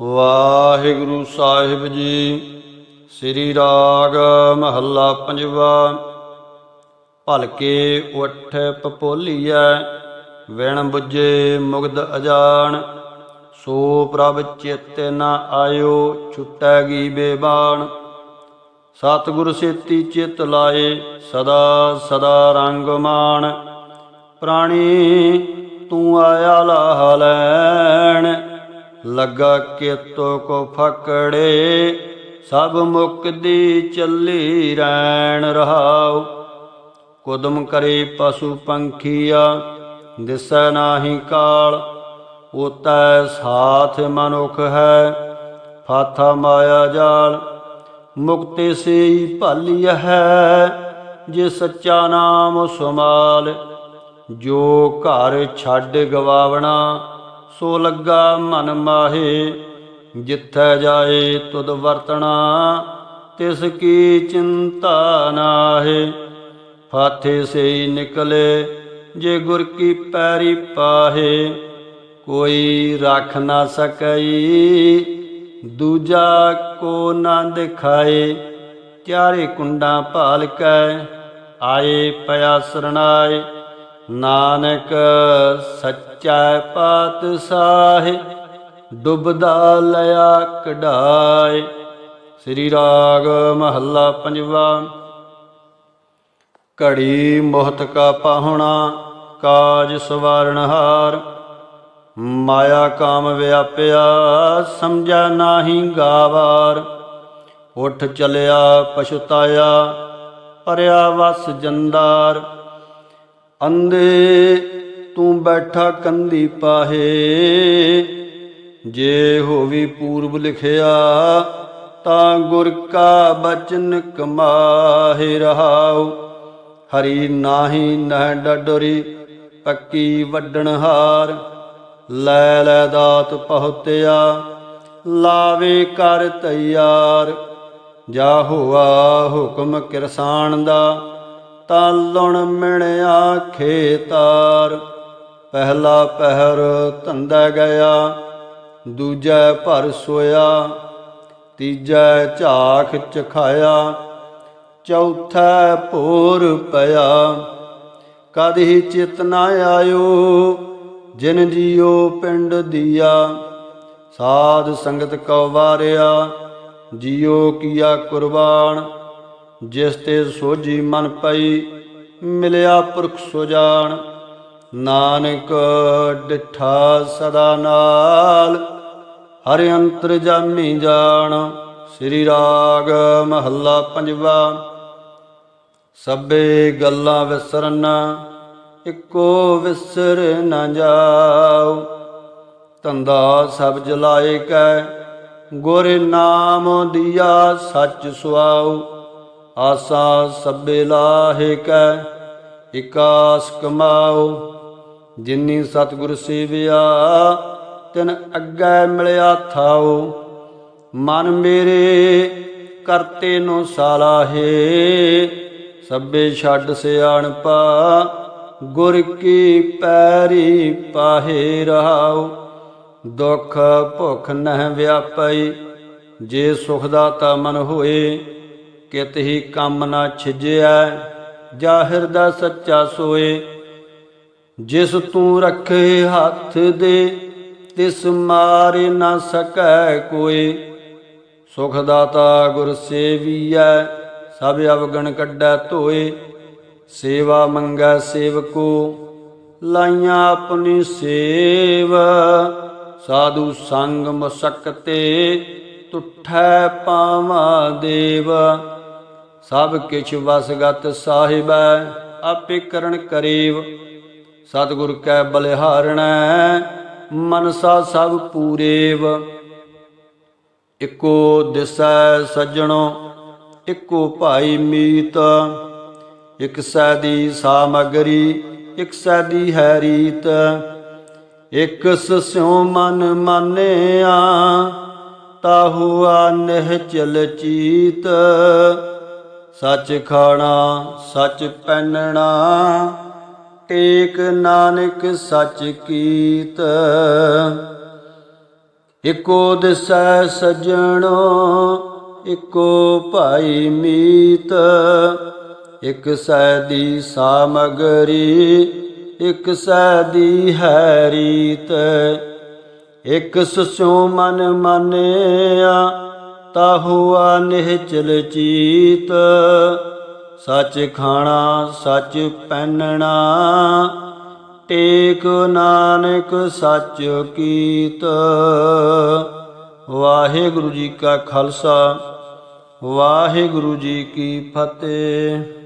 ਵਾਹਿਗੁਰੂ ਸਾਹਿਬ ਜੀ, ਸ੍ਰੀ ਰਾਗ ਮਹੱਲਾ ਪੰਜਵਾ। ਭਲਕੇ ਉਠ ਪਪੋਲੀਐ, ਵਿਣ ਬੁੱਝੇ ਮੁਗਧ ਅਜਾਨ ਸੋ ਪ੍ਰਭ ਚਿਤ ਨ ਆਇਓ, ਛੁਟੈ ਗੀ ਬੇਬਾਨ ਸਤਿਗੁਰ ਸੇਤੀ ਚਿਤ ਲਾਏ, ਸਦਾ ਸਦਾ ਰੰਗ ਮਾਣ। ਪ੍ਰਾਣੀ ਤੂੰ ਆਇਆ ਲਾਹ ਲੈਣ। ਲੱਗਾ ਕਿਤੋ ਕੋ ਫਕੜੇ, ਸਭ ਮੁਕਦੀ ਚੱਲੀ ਰੈਣ ਰਹਾਉ। ਕੁਦਮ ਕਰੇ ਪਸ਼ੂ ਪੰਖੀਆ, ਦਿਸੈ ਨਾਹੀ ਕਾਲ, ਉਤੈ ਸਾਥ ਮਨੁਖ ਹੈ, ਫਾਥਾ ਮਾਇਆ ਜਾਲ। ਮੁਕਤੇ ਸੇਈ ਭਾਲੀ ਹੈ ਜੇ ਸੱਚਾ ਨਾਮ ਸੁਮਾਲ, ਜੋ ਘਰ ਛੱਡ ਗਵਾਵਣਾ ਸੋ ਲੱਗਾ ਮਨ ਮਾਹੇ, ਜਿੱਥੈ ਜਾਏ ਤੁਧ ਵਰਤਣਾ, ਤਿਸ ਕੀ ਚਿੰਤਾ ਨਾਹੇ। ਫਾਥੇ ਸੇਈ ਨਿਕਲੇ, ਜੇ ਗੁਰ ਕੀ ਪੈਰੀ ਪਾਹੇ। ਕੋਈ ਰੱਖ ਨਾ ਸਕਈ, ਦੂਜਾ ਕੋ ਨਾ ਦਿਖਾਏ। ਚਾਰੇ ਕੁੰਡਾਂ ਭਾਲ ਕੈ, ਆਏ ਪਿਆ ਸਰਣਾਏ ਨਾਨਕ ਸੱਚਾ ਪਾਤਸ਼ਾਹ ਡੁੱਬਦਾ ਲਿਆ ਕਢਾਏ। ਸ੍ਰੀ ਰਾਗ ਮਹੱਲਾ ਪੰਜਵਾ। ਘੜੀ ਮੋਹਤ ਕਾ ਪਾਹੁਣਾ, ਕਾਜ ਸਵਾਰਨਹਾਰ ਮਾਇਆ ਕਾਮ ਵਿਆਪਿਆ, ਸਮਝਾ ਨਾਹੀ ਗਾਵਾਰ। ਉਠ ਚਲਿਆ ਪਛੁਤਾਇਆ ਪਰਿਆ ਵਸ ਜੰਦਾਰ। ਅੰਦੇ ਤੂੰ ਬੈਠਾ ਕੰਦੀ ਪਾਹੇ। ਜੇ ਹੋਵੀ ਪੂਰਬ ਲਿਖਿਆ, ਤਾਂ ਗੁਰ ਕਾ ਬਚਨ ਕਮਾਹੇ ਰਹਾਉ। ਹਰੀ ਨਾਹੀ ਨਹਿ ਡਡਰੀ, ਪੱਕੀ ਵੱਡਣ ਹਾਰ। ਲੈ ਲੈ ਦਾਤ ਪਹੁਤਿਆ, ਲਾਵੇ ਕਰ ਤਿਆਰ। ਜਾ ਹੋਆ ਹੁਕਮ ਕਿਰਸਾਨ ਦਾ ਤਾਂ ਲੁਣ ਮਿਣਿਆ ਖੇਤਾਰ ਪਹਿਲਾ ਪਹਿਰ ਧੰਦਾ ਗਿਆ, ਦੂਜਾ ਭਰ ਸੋਇਆ, ਤੀਜਾ ਝਾਖ ਚਖਾਇਆ, ਚੌਥਾ ਭੋਰ ਪਿਆ। ਕਦ ਹੀ ਚਿਤ ਨਾ ਆਇਓ, ਜਿਨ ਜੀਓ ਪਿੰਡ ਦੀਆ। ਸਾਧ ਸੰਗਤ ਕਉ ਵਾਰਿਆ, ਜੀਓ ਕੀਆ ਕੁਰਬਾਨ। ਜਿਸ ਤੇ ਸੋਜੀ ਮਨ ਪਈ, ਮਿਲਿਆ ਪੁਰਖ ਸੁਜਾਨ ਨਾਨਕ ਡਿਠਾ ਸਦਾ ਨਾਲ, ਹਰਿ ਅੰਤਰ ਜਾਮੀ ਜਾਣ। ਸ੍ਰੀ ਰਾਗ ਮਹੱਲਾ ਪੰਜਵਾ, ਸਭੇ ਗੱਲਾਂ ਵਿਸਰਨ, ਇੱਕੋ ਵਿਸਰ ਨਾ ਜਾਓ ਧੰਦਾ ਸਭ ਜਲਾਏ ਕੈ, ਗੁਰ ਨਾਮ ਦੀਆ ਸੱਚ ਸੁਆਉ। ਆਸਾ ਸਭੇ ਲਾਹੇ ਕੈ, ਇਕਾਸ ਕਮਾਉ ਜਿਨੀ ਸਤਿਗੁਰ ਸੇਵਿਆ, ਤਿਨ ਅੱਗੇ ਮਿਲਿਆ ਥਾਓ। ਮਨ ਮੇਰੇ ਕਰਤੇ ਨੂੰ ਸਾਲਾਹੇ, ਸਭੇ ਛੱਡ ਸਿਆਣਪਾ ਗੁਰ ਕੀ ਪੈਰੀ ਪਾਹੇ ਰਹਾਉ ਦੁਖ ਭੁਖ ਨਹਿ ਵਿਆਪਈ, ਜੇ ਸੁਖ ਦਾਤਾ ਮਨ ਹੋਏ ਕਿਤ ਹੀ ਕੰਮ ਨਾ ਛਿਜਿਆ, ਜਾਹਿਰ ਦਾ ਸੱਚਾ ਸੋਏ। ਜਿਸ ਤੂੰ ਰੱਖੇ ਹੱਥ ਦੇ, ਤਿਸ ਮਾਰੇ ਨਾ ਸਕੈ ਕੋਈ ਸੁਖ ਦਾਤਾ ਗੁਰ ਸੇਵੀਐ, ਸਭ ਅਵਗਣ ਕੱਢੈ ਧੋਏ। ਸੇਵਾ ਮੰਗੈ ਸੇਵਕੋ, ਲਾਈਆਂ ਆਪਣੀ ਸੇਵ। ਸਾਧੂ ਸੰਗ ਮਸਕਤੇ, ਤੁਠੈ ਪਾਵਾਂ ਦੇਵ। ਸਭ ਕਿਛ ਵਸਗਤ ਸਾਹਿਬੈ ਆਪੇ ਕਰਨ ਕਰੀਵ ਸਤਿਗੁਰ ਕੈ ਬਲਿਹਾਰਣੈ, ਮਨਸਾ ਸਭ ਪੂਰੇਵ। ਇਕੋ ਦਿਸੈ ਸੱਜਣੋ, ਇੱਕੋ ਭਾਈ ਮੀਤ। ਇਕ ਸੈਦੀ ਸਾਮਗਰੀ, ਇਕ ਸੈਦੀ ਹੈ ਰੀਤ। ਇਕ ਸਸਿਓ ਮਨ ਮਾਨਿਆ ਤਾ ਆ ਨਹਿ ਚਲ ਚੀਤ। ਸੱਚ ਖਾਣਾ, ਸੱਚ ਪਹਿਨਣਾ, ਟੇਕ ਨਾਨਕ ਸੱਚ ਕੀਤ। ਇਕੋ ਦਿਸੈ ਸਜਣੋ, ਇਕੋ ਭਾਈ ਮੀਤ। ਇਕ ਸੈਦੀ ਸਾਮਗਰੀ, ਇਕ ਸੈਦੀ ਹੈ ਰੀਤ। ਇਕ ਸੁਸੋ ਮਨ ਮਾਨਿਆ ਤਾ ਹੁਆ ਨਿਹਚਲ ਚੀਤ, ਸੱਚ ਖਾਣਾ ਸੱਚ ਪਹਿਨਣਾ ਟੇਕ ਨਾਨਕ ਸੱਚ ਕੀਤ। ਵਾਹਿਗੁਰੂ ਜੀ ਕਾ ਖਾਲਸਾ, ਵਾਹਿਗੁਰੂ ਜੀ ਕੀ ਫਤਿਹ।